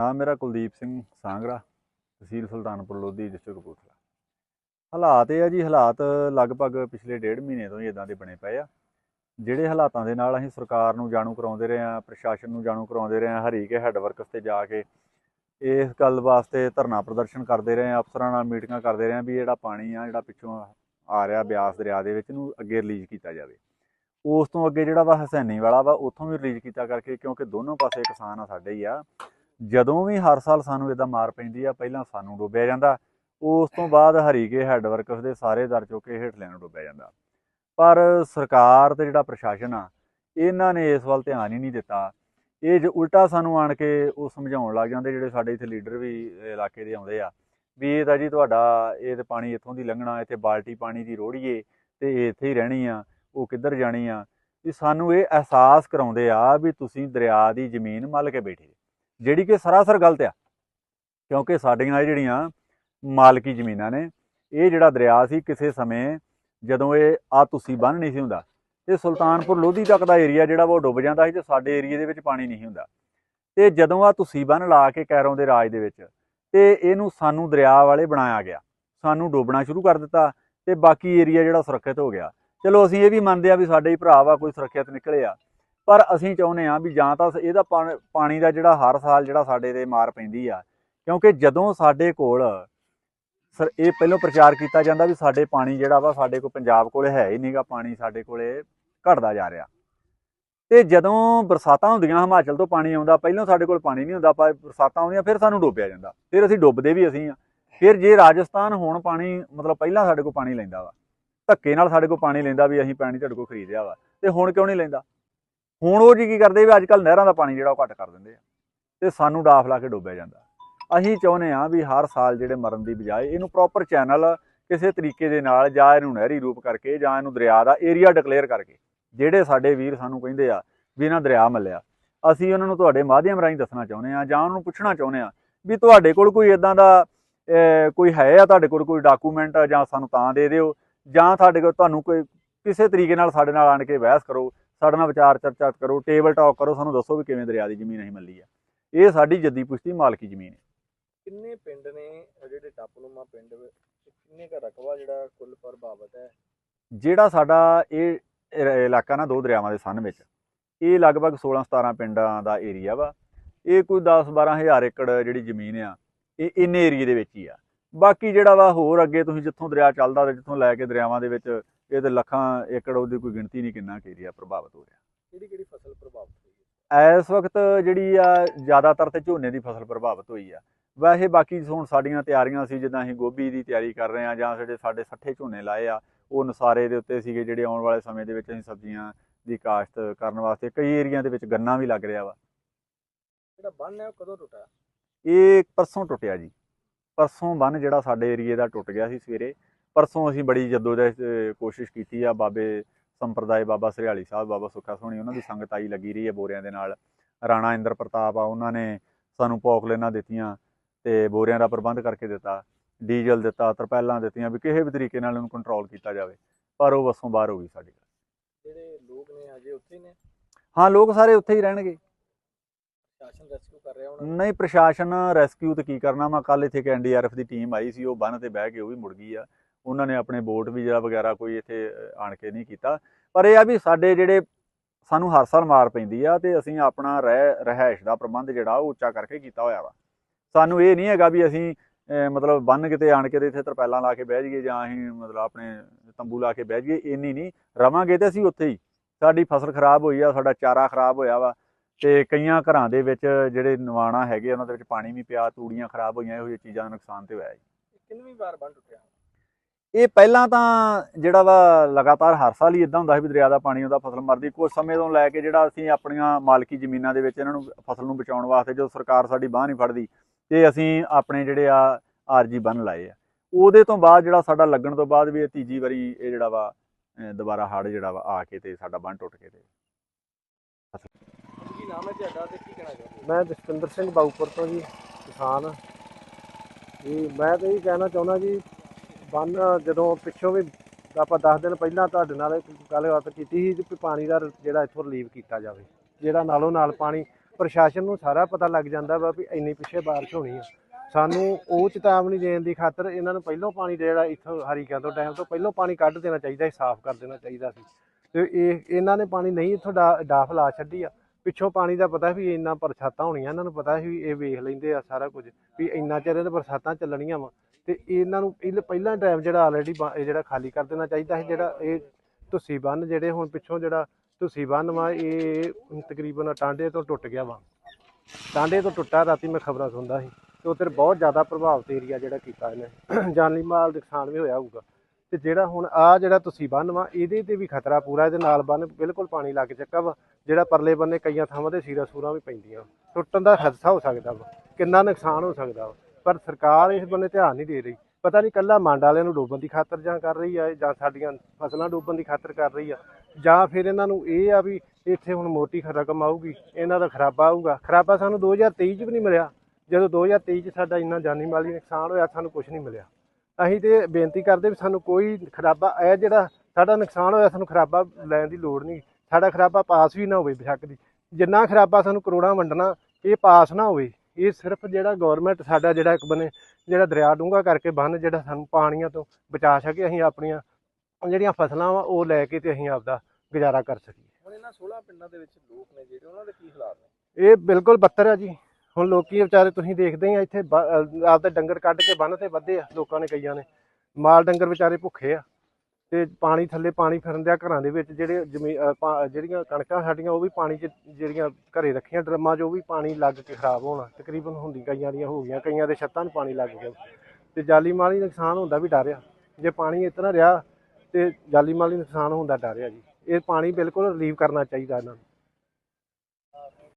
ਨਾਮ ਮੇਰਾ ਕੁਲਦੀਪ ਸਿੰਘ ਸਾਂਗਰਾ ਤਹਿਸੀਲ ਸੁਲਤਾਨਪੁਰ, ਲੋਧੀ ਡਿਸਟ੍ਰਿਕਟ ਕਪੂਰਥਲਾ। ਹਾਲਾਤ ਇਹ ਆ ਜੀ, ਹਾਲਾਤ ਲਗਭਗ ਪਿਛਲੇ ਡੇਢ ਮਹੀਨੇ ਤੋਂ ਹੀ ਇਦਾਂ ਦੇ ਬਣੇ ਪਏ ਆ। ਜਿਹੜੇ ਹਾਲਾਤਾਂ ਦੇ ਨਾਲ ਅਸੀਂ ਸਰਕਾਰ ਨੂੰ ਜਾਣੂ ਕਰਾਉਂਦੇ ਰਹੇ ਆ ਪ੍ਰਸ਼ਾਸਨ ਨੂੰ ਜਾਣੂ ਕਰਾਉਂਦੇ ਰਹੇ ਆ ਹਰੀਕੇ ਹੈੱਡ ਵਰਕਸ ਤੇ ਜਾ ਕੇ ਇਸ ਗੱਲ ਵਾਸਤੇ ਧਰਨਾ ਪ੍ਰਦਰਸ਼ਨ ਕਰਦੇ ਰਹੇ ਆ ਅਫਸਰਾਂ ਨਾਲ ਮੀਟਿੰਗਾਂ ਕਰਦੇ ਰਹੇ ਆ ਵੀ ਜਿਹੜਾ ਪਾਣੀ ਆ, ਜਿਹੜਾ ਪਿੱਛੋਂ ਆ ਰਿਹਾ ਬਿਆਸ ਦਰਿਆ ਦੇ ਵਿੱਚ ਇਹਨੂੰ ਅੱਗੇ ਰਿਲੀਜ਼ ਕੀਤਾ ਜਾਵੇ। ਉਸ ਤੋਂ ਅੱਗੇ ਜਿਹੜਾ ਵਾ ਹਸੈਨੀ ਵਾਲਾ ਵਾ, ਉੱਥੋਂ ਵੀ ਰਿਲੀਜ਼ ਕੀਤਾ ਕਰਕੇ ਕਿਉਂਕਿ ਦੋਨੋਂ ਪਾਸੇ ਕਿਸਾਨ ਆ, ਸਾਡੇ ਹੀ ਆ। ਜਦੋਂ ਵੀ ਹਰ ਸਾਲ ਸਾਨੂੰ ਇਦਾਂ ਮਾਰ ਪੈਂਦੀ ਆ, ਪਹਿਲਾਂ ਸਾਨੂੰ ਡੁੱਬਿਆ ਜਾਂਦਾ। ਉਸ ਤੋਂ ਬਾਅਦ ਹਰੀਕੇ ਹੈੱਡ ਵਰਕਸ ਦੇ ਸਾਰੇ ਦਰ ਚੁੱਕ ਕੇ ਹੇਠਲਿਆਂ ਨੂੰ ਡੁੱਬਿਆ ਜਾਂਦਾ। ਪਰ ਸਰਕਾਰ ਤੇ ਜਿਹੜਾ ਪ੍ਰਸ਼ਾਸਨ ਆ, ਇਹਨਾਂ ਨੇ ਇਸ ਵੱਲ ਧਿਆਨ ਹੀ ਨਹੀਂ ਦਿੱਤਾ। ਇਹ ਜੋ ਉਲਟਾ ਸਾਨੂੰ ਆਣ ਕੇ ਉਹ ਸਮਝਾਉਣ ਲੱਗ ਜਾਂਦੇ ਜਿਹੜੇ ਸਾਡੇ ਇੱਥੇ ਲੀਡਰ ਵੀ ਇਲਾਕੇ ਦੇ ਆਉਂਦੇ ਆ, ਵੀ ਇਹ ਤਾਂ ਜੀ ਤੁਹਾਡਾ ਇਹ ਤੇ ਪਾਣੀ ਇੱਥੋਂ ਦੀ ਲੰਘਣਾ, ਇੱਥੇ ਬਾਲਟੀ ਪਾਣੀ ਦੀ ਰੋੜੀਏ ਤੇ ਇਹ ਇੱਥੇ ਹੀ ਰਹਿਣੀ ਆ, ਉਹ ਕਿੱਧਰ ਜਾਣੀ ਆ। ਵੀ ਸਾਨੂੰ ਇਹ ਅਹਿਸਾਸ ਕਰਾਉਂਦੇ ਆ ਵੀ ਤੁਸੀਂ ਦਰਿਆ ਦੀ ਜ਼ਮੀਨ ਮੱਲ ਕੇ ਬੈਠੇ। ਜਿਹੜੀ ਕਿ ਸਰਾਸਰ ਗਲਤ ਆ, ਕਿਉਂਕਿ ਸਾਡੀਆਂ ਇਹ ਜਿਹੜੀਆਂ ਮਾਲਕੀ ਜ਼ਮੀਨਾਂ ਨੇ, ਇਹ ਜਿਹੜਾ ਦਰਿਆ ਸੀ ਕਿਸੇ ਸਮੇਂ ਜਦੋਂ ਇਹ ਆ ਤੁਸੀਂ ਬੰਨ ਨਹੀਂ ਸੀ ਹੁੰਦਾ। ਤੇ ਸੁਲਤਾਨਪੁਰ ਲੋਧੀ ਤੱਕ ਦਾ ਏਰੀਆ ਜਿਹੜਾ ਵਾ ਉਹ ਡੁੱਬ ਜਾਂਦਾ ਸੀ ਤੇ ਸਾਡੇ ਏਰੀਏ ਦੇ ਵਿੱਚ ਪਾਣੀ ਨਹੀਂ ਹੁੰਦਾ। ਤੇ ਜਦੋਂ ਆ ਤੁਸੀਂ ਬੰਨ ਲਾ ਕੇ ਕੈਰੋਂ ਦੇ ਰਾਜ ਦੇ ਵਿੱਚ, ਤੇ ਇਹਨੂੰ ਸਾਨੂੰ ਦਰਿਆ ਵਾਲੇ ਬਣਾਇਆ ਗਿਆ। ਸਾਨੂੰ ਡੋਬਣਾ ਸ਼ੁਰੂ ਕਰ ਦਿੱਤਾ ਤੇ ਬਾਕੀ ਏਰੀਆ ਜਿਹੜਾ ਸੁਰੱਖਿਅਤ ਹੋ ਗਿਆ। ਚਲੋ ਅਸੀਂ ਇਹ ਵੀ ਮੰਨਦੇ ਆ ਵੀ ਸਾਡੇ ਹੀ ਭਰਾ ਵਾ ਕੋਈ ਸੁਰੱਖਿਅਤ ਨਿਕਲੇ ਆ। ਪਰ ਅਸੀਂ ਚਾਹੁੰਦੇ ਆ ਵੀ ਜਾਂ ਤਾਂ ਇਹਦਾ ਪਾਣ- ਪਾਣੀ ਦਾ ਜਿਹੜਾ ਹਰ ਸਾਲ ਜਿਹੜਾ ਸਾਡੇ ਤੇ ਮਾਰ ਪੈਂਦੀ ਆ। ਕਿਉਂਕਿ ਜਦੋਂ ਸਾਡੇ ਕੋਲ ਸਰ, ਇਹ ਪਹਿਲਾਂ ਪ੍ਰਚਾਰ ਕੀਤਾ ਜਾਂਦਾ ਵੀ ਸਾਡੇ ਪਾਣੀ ਜਿਹੜਾ ਵਾ ਸਾਡੇ ਕੋਲ ਪੰਜਾਬ ਕੋਲ ਹੈ ਹੀ ਨਹੀਂਗਾ ਪਾਣੀ ਸਾਡੇ ਕੋਲੇ ਘਟਦਾ ਜਾ ਰਿਹਾ। ਤੇ ਜਦੋਂ ਬਰਸਾਤਾਂ ਹੁੰਦੀਆਂ, ਹਿਮਾਚਲ ਤੋਂ ਪਾਣੀ ਆਉਂਦਾ, ਪਹਿਲਾਂ ਸਾਡੇ ਕੋਲ ਪਾਣੀ ਨਹੀਂ ਹੁੰਦਾ, ਪਰ ਬਰਸਾਤਾਂ ਆਉਂਦੀਆਂ, ਫਿਰ ਸਾਨੂੰ ਡੋਬਿਆ ਜਾਂਦਾ। ਫਿਰ ਅਸੀਂ ਡੁੱਬਦੇ ਵੀ ਅਸੀਂ ਆ। ਫਿਰ ਜੇ ਰਾਜਸਥਾਨ ਹੁਣ ਪਾਣੀ, ਮਤਲਬ ਪਹਿਲਾਂ ਸਾਡੇ ਕੋਲ ਪਾਣੀ ਲੈਂਦਾ ਵਾ, ਧੱਕੇ ਨਾਲ ਸਾਡੇ ਕੋਲ ਪਾਣੀ ਲੈਂਦਾ ਵੀ ਅਸੀਂ ਪਾਣੀ ਤੁਹਾਡੇ ਕੋਲ ਖਰੀਦਿਆ ਵਾ, ਤੇ ਹੁਣ ਕਿਉਂ ਨਹੀਂ ਲੈਂਦਾ? ਹੁਣ ਉਹ ਜੀ ਕੀ ਕਰਦੇ ਵੀ ਅੱਜ ਕੱਲ ਨਹਿਰਾਂ ਦਾ ਪਾਣੀ ਜਿਹੜਾ ਉਹ ਘੱਟ ਕਰ ਦਿੰਦੇ ਆ ਤੇ ਸਾਨੂੰ ਡਾਫ ਲਾ ਕੇ ਡੋਬਿਆ ਜਾਂਦਾ। ਅਸੀਂ ਚਾਹੁੰਦੇ ਆ ਵੀ ਹਰ ਸਾਲ ਜਿਹੜੇ ਮਰਨ ਦੀ ਬਜਾਏ ਇਹਨੂੰ ਪ੍ਰੋਪਰ ਚੈਨਲ ਕਿਸੇ ਤਰੀਕੇ ਦੇ ਨਾਲ ਜਾਂ ਇਹਨੂੰ ਨਹਿਰੀ ਰੂਪ ਕਰਕੇ ਜਾਂ ਇਹਨੂੰ ਦਰਿਆ ਦਾ ਏਰੀਆ ਡਿਕਲੇਅਰ ਕਰਕੇ ਜਿਹੜੇ ਸਾਡੇ ਵੀਰ ਸਾਨੂੰ ਕਹਿੰਦੇ ਆ ਵੀ ਇਹਨਾਂ ਦਰਿਆ ਮੱਲਿਆ, ਅਸੀਂ ਉਹਨਾਂ ਨੂੰ ਤੁਹਾਡੇ ਮਾਧਿਅਮ ਰਾਹੀਂ ਦੱਸਣਾ ਚਾਹੁੰਦੇ ਆ ਜਾਂ ਉਹਨਾਂ ਨੂੰ ਪੁੱਛਣਾ ਚਾਹੁੰਦੇ ਆ ਵੀ ਤੁਹਾਡੇ ਕੋਲ ਕੋਈ ਇਦਾਂ ਦਾ ਕੋਈ ਹੈ ਆ ਤੁਹਾਡੇ ਕੋਲ ਕੋਈ ਡਾਕੂਮੈਂਟ ਜਾਂ ਸਾਨੂੰ ਤਾਂ ਦੇ ਦਿਓ ਜਾਂ ਤੁਹਾਡੇ ਕੋਲ ਤੁਹਾਨੂੰ ਕੋਈ ਕਿਸੇ ਤਰੀਕੇ ਨਾਲ ਸਾਡੇ ਨਾਲ ਆਣ ਕੇ ਬਹਿਸ ਕਰੋ ਸਾਡੇ ਨਾਲ ਵਿਚਾਰ ਚਰਚਾ ਕਰੋ ਟੇਬਲ ਟਾਕ ਕਰੋ ਸਾਨੂੰ ਦੱਸੋ ਵੀ ਕਿਵੇਂ ਦਰਿਆ ਦੀ ਜ਼ਮੀਨ ਅਸੀਂ ਮੱਲੀ ਆ। ਇਹ ਸਾਡੀ ਜੱਦੀ ਪੁਸ਼ਤੀ ਮਾਲਕੀ ਜ਼ਮੀਨ ਹੈ। ਕਿੰਨੇ ਪਿੰਡ ਨੇ ਜਿਹੜੇ ਟਾਪਨੂਮਾ ਪਿੰਡ ਕਿੰਨੇ ਦਾ ਰਕਬਾ ਜਿਹੜਾ ਕੁੱਲ ਪ੍ਰਭਾਵਿਤ ਹੈ? ਜਿਹੜਾ ਸਾਡਾ ਇਹ ਇਲਾਕਾ ਨਾ ਦੋ ਦਰਿਆਵਾਂ ਦੇ ਸੰਨ ਵਿੱਚ ਇਹ ਲਗਭਗ 16 17 ਪਿੰਡਾਂ ਦਾ ਏਰੀਆ ਵਾ। ਇਹ ਕੋਈ 10 12 ਹਜ਼ਾਰ ਏਕੜ ਜਿਹੜੀ ਜ਼ਮੀਨ ਆ ਇਹ ਇੰਨੇ ਏਰੀਏ ਦੇ ਵਿੱਚ ਹੀ ਆ। ਬਾਕੀ ਜਿਹੜਾ ਵਾ ਹੋਰ ਅੱਗੇ ਤੁਸੀਂ ਜਿੱਥੋਂ ਦਰਿਆ ਚੱਲਦਾ ਤੇ ਜਿੱਥੋਂ ਲੈ ਕੇ ਦਰਿਆਵਾਂ ਦੇ ਵਿੱਚ ਇਹ ਤੇ ਲੱਖਾਂ ਏਕੜ ਉਹਦੀ ਕੋਈ ਗਿਣਤੀ ਨਹੀਂ ਕਿੰਨਾ ਏਰੀਆ ਪ੍ਰਭਾਵਿਤ ਹੋ ਰਿਹਾ। ਕਿਹੜੀ ਕਿਹੜੀ ਫਸਲ ਪ੍ਰਭਾਵਿਤ ਹੋਈ ਹੈ? ਇਸ ਵਕਤ ਜਿਹੜੀ ਆ ਜ਼ਿਆਦਾਤਰ ਤੇ ਝੋਨੇ ਦੀ ਫਸਲ ਪ੍ਰਭਾਵਿਤ ਹੋਈ ਆ। ਵੈਸੇ ਬਾਕੀ ਹੁਣ ਸਾਡੀਆਂ ਤਿਆਰੀਆਂ ਸੀ ਜਿੱਦਾਂ ਅਸੀਂ ਗੋਭੀ ਦੀ ਤਿਆਰੀ ਕਰ ਰਹੇ ਆ ਜਾਂ ਜਿਹੜੇ ਸਾਡੇ ਸੱਠੇ ਝੋਨੇ ਲਾਏ ਆ ਉਹ ਨਸਾਰੇ ਦੇ ਉੱਤੇ ਸੀਗੇ ਜਿਹੜੇ ਆਉਣ ਵਾਲੇ ਸਮੇਂ ਦੇ ਵਿੱਚ ਅਸੀਂ ਸਬਜ਼ੀਆਂ ਦੀ ਕਾਸ਼ਤ ਕਰਨ ਵਾਸਤੇ ਕਈ ਏਰੀਆ ਦੇ ਵਿੱਚ ਗੰਨਾ ਵੀ ਲੱਗ ਰਿਹਾ ਵਾ। ਜਿਹੜਾ ਬੰਨ ਹੈ ਉਹ ਕਦੋਂ ਟੁੱਟਾ ਇਹ ਪਰਸੋਂ ਟੁੱਟਿਆ ਜੀ। ਪਰਸੋਂ ਬੰਨ ਜਿਹੜਾ ਸਾਡੇ ਏਰੀਏ ਦਾ ਟੁੱਟ ਗਿਆ ਸੀ ਸਵੇਰੇ। ਪਰਸੋਂ ਅਸੀਂ ਬੜੀ ਜਦੋਜਹਿਦ ਕੋਸ਼ਿਸ਼ ਕੀਤੀ ਆ ਬਾਬੇ ਸੰਪਰਦਾਇ ਬਾਬਾ ਸਰਿਆਲੀ ਸਾਹਿਬ ਬਾਬਾ ਸੁੱਖਾ ਸੋਹਣੀ ਉਹਨਾਂ ਦੀ ਸੰਗਤ ਆਈ ਲੱਗੀ ਰਹੀ ਹੈ ਬੋਰਿਆਂ ਦੇ ਨਾਲ। ਰਾਣਾ ਇੰਦਰ ਪ੍ਰਤਾਪ ਆ ਉਹਨਾਂ ਨੇ ਸਾਨੂੰ ਪੌਕਲੇਨਾਂ ਦਿੱਤੀਆਂ ਤੇ ਬੋਰਿਆਂ ਦਾ ਪ੍ਰਬੰਧ ਕਰਕੇ ਦਿੱਤਾ ਡੀਜ਼ਲ ਦਿੱਤਾ ਤਰਪੈਲਾਂ ਦਿੱਤੀਆਂ ਵੀ ਕਿਸੇ ਵੀ ਤਰੀਕੇ ਨਾਲ ਉਹਨੂੰ ਕੰਟਰੋਲ ਕੀਤਾ ਜਾਵੇ ਪਰ ਉਹ ਵਸੋਂ ਬਾਹਰ ਹੋ ਗਈ ਸਾਡੀ। ਜਿਹੜੇ ਲੋਕ ਨੇ ਅਜੇ ਉੱਥੇ ਹੀ ਨੇ? ਹਾਂ ਲੋਕ ਸਾਰੇ ਉੱਥੇ ਹੀ ਰਹਿਣਗੇ। ਸ਼ਾਸਨ ਰੈਸਕਿਊ ਕਰ ਰਿਹਾ ਨੂੰ ਨਹੀਂ ਪ੍ਰਸ਼ਾਸਨ ਰੈਸਕਿਊ ਤੇ ਕੀ ਕਰਨਾ? ਵਾ ਕੱਲ ਇੱਥੇ ਕਿ ਐਨਡੀਆਰਐਫ ਦੀ ਟੀਮ ਆਈ ਸੀ ਉਹ ਬੰਨ ਤੇ ਬਹਿ ਕੇ ਉਹ ਵੀ ਮੁੜ ਗਈ ਆ। ਉਹਨਾਂ ਨੇ ਆਪਣੇ ਵੋਟ ਵੀ ਜਿਹੜਾ ਵਗੈਰਾ ਕੋਈ ਇੱਥੇ ਆਣ ਕੇ ਨਹੀਂ ਕੀਤਾ। ਪਰ ਇਹ ਆ ਵੀ ਸਾਡੇ ਜਿਹੜੇ ਸਾਨੂੰ ਹਰ ਸਾਲ ਮਾਰ ਪੈਂਦੀ ਆ ਤੇ ਅਸੀਂ ਆਪਣਾ ਰਹਿ ਰਹਿائش ਦਾ ਪ੍ਰਬੰਧ ਜਿਹੜਾ ਉਹ ਉੱਚਾ ਕਰਕੇ ਕੀਤਾ ਹੋਇਆ ਵਾ। ਸਾਨੂੰ ਇਹ ਨਹੀਂ ਹੈਗਾ ਵੀ ਅਸੀਂ ਮਤਲਬ ਬੰਨ ਕਿਤੇ ਆਣ ਕੇ ਤੇ ਇੱਥੇ ਤਰਪੈਲਾਂ ਲਾ ਕੇ ਬਹਿ ਜਾਈਏ ਜਾਂ ਅਸੀਂ ਮਤਲਬ ਆਪਣੇ ਤੰਬੂ ਲਾ ਕੇ ਬਹਿ ਜਾਈਏ, ਇੰਨੀ ਨਹੀਂ। ਰਵਾਂਗੇ ਤੇ ਅਸੀਂ ਉੱਥੇ ਹੀ। ਸਾਡੀ ਫਸਲ ਖਰਾਬ ਹੋਈ ਆ, ਸਾਡਾ ਚਾਰਾ ਖਰਾਬ ਹੋਇਆ ਵਾ ਤੇ ਕਈਆਂ ਘਰਾਂ ਦੇ ਵਿੱਚ ਜਿਹੜੇ ਨਵਾਣਾ ਹੈਗੇ ਉਹਨਾਂ ਦੇ ਵਿੱਚ ਪਾਣੀ ਵੀ ਪਿਆ, ਤੂੜੀਆਂ ਖਰਾਬ ਹੋਈਆਂ, ਇਹੋ ਜਿਹੀਆਂ ਚੀਜ਼ਾਂ ਦਾ ਨੁਕਸਾਨ ਤੇ ਹੋਇਆ ਜੀ। ਕਿੰਨੀ ਵਾਰ ਬੰਨ ਟੁੱਟਿਆ? ਇਹ ਪਹਿਲਾਂ ਤਾਂ ਜਿਹੜਾ ਵਾ ਲਗਾਤਾਰ ਹਰ ਸਾਲ ਹੀ ਇਦਾਂ ਹੁੰਦਾ ਸੀ ਵੀ ਦਰਿਆ ਦਾ ਪਾਣੀ ਆਉਂਦਾ ਫਸਲ ਮਰਦੀ ਕੁਝ ਸਮੇਂ ਤੋਂ ਲੈ ਕੇ ਜਿਹੜਾ ਅਸੀਂ ਆਪਣੀਆਂ ਮਾਲਕੀ ਜ਼ਮੀਨਾਂ ਦੇ ਵਿੱਚ ਇਹਨਾਂ ਨੂੰ ਫਸਲ ਨੂੰ ਬਚਾਉਣ ਵਾਸਤੇ ਜਦੋਂ ਸਰਕਾਰ ਸਾਡੀ ਬਾਹ ਨਹੀਂ ਫੜਦੀ ਤੇ ਅਸੀਂ ਆਪਣੇ ਜਿਹੜੇ ਆ ਆਰਜੀ ਬੰਨ ਲਾਏ ਆ ਉਹਦੇ ਤੋਂ ਬਾਅਦ ਜਿਹੜਾ ਸਾਡਾ ਲੱਗਣ ਤੋਂ ਬਾਅਦ ਵੀ ਇਹ ਤੀਜੀ ਵਾਰੀ ਇਹ ਜਿਹੜਾ ਵਾ ਦੁਬਾਰਾ ਹੜ ਜਿਹੜਾ ਵਾ ਆ ਕੇ ਤੇ ਸਾਡਾ ਬੰਨ ਟੁੱਟ ਕੇ ਤੇ ਕੀ ਨਾਮ ਹੈ ਤੁਹਾਡਾ ਤੇ ਕੀ ਕਹਿਣਾ ਚਾਹੁੰਦੇ ਹੋ? ਮੈਂ ਜਸਪਿੰਦਰ ਸਿੰਘ ਬਾਊਪੁਰ ਤੋਂ ਜੀ ਕਿਸਾਨ। ਜੀ ਮੈਂ ਤਾਂ ਇਹ ਕਹਿਣਾ ਚਾਹੁੰਦਾ ਜੀ ਬੰਨ ਜਦੋਂ ਪਿੱਛੋਂ ਵੀ ਆਪਾਂ 10 ਦਿਨ ਪਹਿਲਾਂ ਤੁਹਾਡੇ ਨਾਲ ਇੱਕ ਗੱਲਬਾਤ ਕੀਤੀ ਸੀ ਕਿ ਪਾਣੀ ਦਾ ਜਿਹੜਾ ਇੱਥੋਂ ਰਿਲੀਵ ਕੀਤਾ ਜਾਵੇ, ਜਿਹੜਾ ਨਾਲੋਂ ਨਾਲ ਪਾਣੀ, ਪ੍ਰਸ਼ਾਸਨ ਨੂੰ ਸਾਰਾ ਪਤਾ ਲੱਗ ਜਾਂਦਾ ਵਾ ਵੀ ਇੰਨੀ ਪਿੱਛੇ ਬਾਰਿਸ਼ ਹੋਣੀ ਆ। ਸਾਨੂੰ ਉਹ ਚੇਤਾਵਨੀ ਦੇਣ ਦੀ ਖਾਤਰ ਇਹਨਾਂ ਨੂੰ ਪਹਿਲਾਂ ਪਾਣੀ ਜਿਹੜਾ ਇੱਥੋਂ ਹਰੀਕਿਆਂ ਤੋਂ ਡੈਮ ਤੋਂ ਪਹਿਲਾਂ ਪਾਣੀ ਕੱਢ ਦੇਣਾ ਚਾਹੀਦਾ ਸੀ, ਸਾਫ਼ ਕਰ ਦੇਣਾ ਚਾਹੀਦਾ ਸੀ। ਤੇ ਇਹ, ਇਹਨਾਂ ਨੇ ਪਾਣੀ ਨਹੀਂ ਇੱਥੋਂ ਡਾ- ਡਾਫ ਲਾ ਛੱਡੀ ਆ। ਪਿੱਛੋਂ ਪਾਣੀ ਦਾ ਪਤਾ ਵੀ ਇੰਨਾ ਬਰਸਾਤਾਂ ਹੋਣੀਆਂ, ਇਹਨਾਂ ਨੂੰ ਪਤਾ ਵੀ ਇਹ ਵੇਖ ਲੈਂਦੇ ਆ ਸਾਰਾ ਕੁਝ, ਵੀ ਇੰਨਾ ਚਿਰ ਇਹ ਬਰਸਾਤਾਂ ਚੱਲਣੀਆਂ ਵਾ। ਤੇ ਇਹਨਾਂ ਨੂੰ ਪਹਿਲ- ਪਹਿਲਾਂ ਟਾਈਮ ਜਿਹੜਾ ਆਲਰੇਡੀ ਇਹ ਜਿਹੜਾ ਖਾਲੀ ਕਰ ਦੇਣਾ ਚਾਹੀਦਾ ਸੀ, ਜਿਹੜਾ ਇਹ ਤੁਸੀਂ ਬੰਨ ਜਿਹੜੇ ਹੁਣ ਪਿੱਛੋਂ ਜਿਹੜਾ ਤੁਸੀਂ ਬੰਨ ਵਾ, ਇਹ ਤਕਰੀਬਨ ਟਾਂਡੇ ਤੋਂ ਟੁੱਟ ਗਿਆ ਵਾ। ਟਾਂਡੇ ਤੋਂ ਟੁੱਟਾ, ਰਾਤੀ ਮੈਂ ਖਬਰਾਂ ਸੁਣਦਾ ਸੀ ਤੇ ਉੱਧਰ ਬਹੁਤ ਜ਼ਿਆਦਾ ਪ੍ਰਭਾਵਿਤ ਏਰੀਆ ਜਿਹੜਾ ਕੀਤਾ ਇਹਨੇ। ਜਾਨੀ ਮਾਲ ਨੁਕਸਾਨ ਵੀ ਹੋਇਆ ਹੋਊਗਾ। ਤੇ ਜਿਹੜਾ ਹੁਣ ਆ ਜਿਹੜਾ ਤੁਸੀਂ ਬੰਨ ਵਾ, ਇਹਦੇ ਤੇ ਵੀ ਖਤਰਾ ਪੂਰਾ, ਇਹਦੇ ਨਾਲ ਬੰਨ ਬਿਲਕੁਲ ਪਾਣੀ ਲੱਗ ਚੱਕਾ ਵਾ, ਜਿਹੜਾ ਪਰਲੇ ਬੰਨੇ ਕਈਆਂ ਥਾਵਾਂ ਤੇ ਸੀਰਾ ਸੂਰਾਂ ਵੀ ਪੈਂਦੀਆਂ। ਟੁੱਟਣ ਦਾ ਹਾਦਸਾ ਹੋ ਸਕਦਾ ਵਾ, ਕਿੰਨਾ ਨੁਕਸਾਨ ਹੋ ਸਕਦਾ ਵਾ। ਪਰ ਸਰਕਾਰ ਇਸ ਬੰਨੇ ਧਿਆਨ ਨਹੀਂ ਦੇ ਰਹੀ। ਪਤਾ ਨਹੀਂ ਕੱਲਾ ਮੰਡ ਵਾਲਿਆਂ ਨੂੰ ਡੋਬਣ ਦੀ ਖਾਤਰ ਜਾਂ ਕਰ ਰਹੀ ਆ, ਜਾਂ ਸਾਡੀਆਂ ਫਸਲਾਂ ਡੋਬਣ ਦੀ ਖਾਤਰ ਕਰ ਰਹੀ ਆ, ਜਾਂ ਫਿਰ ਇਹਨਾਂ ਨੂੰ ਇਹ ਆ ਵੀ ਇੱਥੇ ਹੁਣ ਮੋਟੀ ਰਕਮ ਆਊਗੀ, ਇਹਨਾਂ ਦਾ ਖਰਾਬਾ ਆਊਗਾ। ਖਰਾਬਾ ਸਾਨੂੰ 2023 ਚ ਵੀ ਨਹੀਂ ਮਿਲਿਆ। ਜਦੋਂ 2023 ਚ ਸਾਡਾ ਇੰਨਾ ਜਾਨੀ ਮਾਲੀ ਨੁਕਸਾਨ ਹੋਇਆ, ਸਾਨੂੰ ਕੁਝ ਨਹੀਂ ਮਿਲਿਆ। ਅਸੀਂ ਤੇ ਬੇਨਤੀ ਕਰਦੇ ਵੀ ਸਾਨੂੰ ਕੋਈ ਖਰਾਬਾ, ਇਹ ਜਿਹੜਾ ਸਾਡਾ ਨੁਕਸਾਨ ਹੋਇਆ, ਸਾਨੂੰ ਖਰਾਬਾ ਲੈਣ ਦੀ ਲੋੜ ਨਹੀਂ। ਸਾਡਾ ਖਰਾਬਾ ਪਾਸ ਵੀ ਨਾ ਹੋਵੇ ਬੇਸ਼ੱਕ ਦੀ। ਜਿੰਨਾ ਖਰਾਬਾ ਸਾਨੂੰ ਕਰੋੜਾਂ ਵੰਡਣਾ, ਇਹ ਪਾਸ ਨਾ ਹੋਵੇ। ਇਹ ਸਿਰਫ ਜਿਹੜਾ ਗਵਰਨਮੈਂਟ ਸਾਡਾ ਜਿਹੜਾ ਇੱਕ ਬਨੇ ਜਿਹੜਾ ਦਰਿਆ ਡੂੰਘਾ ਕਰਕੇ ਬੰਨ ਜਿਹੜਾ ਸਾਨੂੰ ਪਾਣੀਆਂ ਤੋਂ ਬਚਾ ਸਕੇ ਅਸੀਂ ਆਪਣੀਆਂ ਜਿਹੜੀਆਂ ਫਸਲਾਂ ਵਾ ਉਹ ਲੈ ਕੇ ਤੇ ਅਸੀਂ ਆਪਦਾ ਗੁਜ਼ਾਰਾ ਕਰ ਸਕੀਏ। ਹੁਣ ਇਹਨਾਂ 16 ਪਿੰਡਾਂ ਦੇ ਵਿੱਚ ਲੋਕ ਨੇ ਜਿਹੜੇ ਉਹਨਾਂ ਦੇ ਕੀ ਹਾਲਾਤ ਨੇ? ਇਹ ਬਿਲਕੁਲ ਬੱਤਰ ਆ ਜੀ। ਹੁਣ ਲੋਕੀ ਵਿਚਾਰੇ ਤੁਸੀਂ ਦੇਖਦੇ ਹੀ ਆ ਇੱਥੇ ਆਪਦੇ ਡੰਗਰ ਕੱਢ ਕੇ ਬੰਨ ਤੇ ਵੱਧੇ ਆ ਲੋਕਾਂ ਨੇ ਕਈਆਂ ਨੇ। ਮਾਲ ਡੰਗਰ ਵਿਚਾਰੇ ਭੁੱਖੇ ਆ। ਤੇ ਪਾਣੀ ਥੱਲੇ ਪਾਣੀ ਫਿਰਨ ਦਿਆ ਘਰਾਂ ਦੇ ਵਿੱਚ, ਜਿਹੜੇ ਜ਼ਮੀ ਪਾ- ਜਿਹੜੀਆਂ ਕਣਕਾਂ ਸਾਡੀਆਂ, ਉਹ ਵੀ ਪਾਣੀ 'ਚ ਜਿਹੜੀਆਂ ਘਰੇ ਰੱਖੀਆਂ ਡਰਮਾਂ 'ਚ, ਉਹ ਵੀ ਪਾਣੀ ਲੱਗ ਕੇ ਖਰਾਬ ਹੋਣਾ। ਤਕਰੀਬਨ ਹੁੰਦੀ ਕਈਆਂ ਦੀਆਂ ਹੋ ਗਈਆਂ, ਕਈਆਂ ਦੇ ਛੱਤਾਂ ਨੂੰ ਪਾਣੀ ਲੱਗ ਗਿਆ। ਤੇ ਜਾਲੀ ਮਾਲੀ ਨੁਕਸਾਨ ਹੁੰਦਾ ਵੀ ਡਰਿਆ ਜੇ ਪਾਣੀ ਇਤਨਾ ਰਿਹਾ ਤੇ ਜਾਲੀ ਮਾਲੀ ਨੁਕਸਾਨ ਹੁੰਦਾ ਡਰ ਆ ਜੀ। ਇਹ ਪਾਣੀ ਬਿਲਕੁਲ ਰਿਲੀਵ ਕਰਨਾ ਚਾਹੀਦਾ ਇਹਨਾਂ ਨੂੰ।